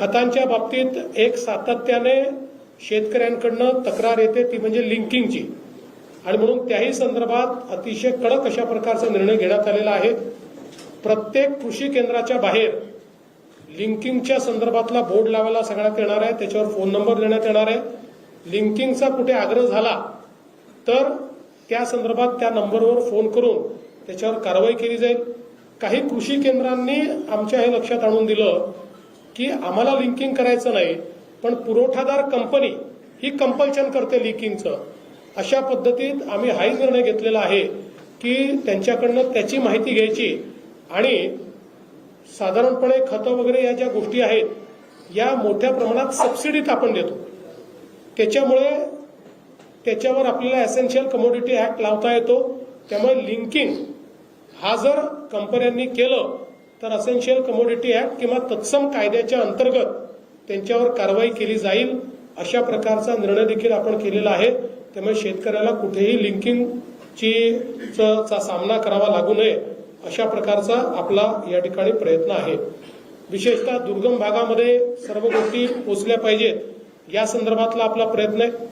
खतांच्या बाबतीत एक सातत्याने शेतकऱ्यांकडनं तक्रार येते ती म्हणजे लिंकिंगची. आणि म्हणून त्याही संदर्भात अतिशय कडक अशा प्रकारचा निर्णय घेण्यात आलेला आहे. प्रत्येक कृषी केंद्राच्या बाहेर लिंकिंगच्या संदर्भातला बोर्ड लावायला सांगण्यात येणार आहे त्याच्यावर फोन नंबर देण्यात येणार आहे. लिंकिंगचा कुठे आग्रह झाला तर त्या संदर्भात त्या नंबरवर फोन करून त्याच्यावर कारवाई केली जाईल. काही कृषी केंद्रांनी आमच्या हे लक्षात आणून दिलं की आम्हाला लिंकिंग करायचं नाही पण पुरवठादार कंपनी ही कंपल्शन करते लिंकिंगचं अशा पद्धतीत आम्ही हाही निर्णय घेतलेला आहे की त्यांच्याकडनं त्याची माहिती घ्यायची आणि साधारणपणे खतं वगैरे या ज्या गोष्टी आहेत या मोठ्या प्रमाणात सबसिडीत आपण देतो. त्याच्यामुळे त्याच्यावर आपल्याला एसेन्शियल कमोडिटी ऍक्ट लावता येतो. त्यामुळे लिंकिंग हा जर कंपन्यांनी केलं तर असेन्शियल कमोडिटी ऍक्ट किंवा तत्सम कायद्याच्या अंतर्गत त्यांच्यावर कारवाई केली जाईल अशा प्रकारचा निर्णय देखील आपण केलेला आहे. त्यामुळे शेतकऱ्याला कुठेही लिंकिंगची च- चा सामना करावा लागू नये अशा प्रकारचा आपला या ठिकाणी प्रयत्न आहे. विशेषतः दुर्गम भागामध्ये सर्व गोष्टी पोचल्या पाहिजेत. या संदर्भातला आपला प्रयत्न आहे.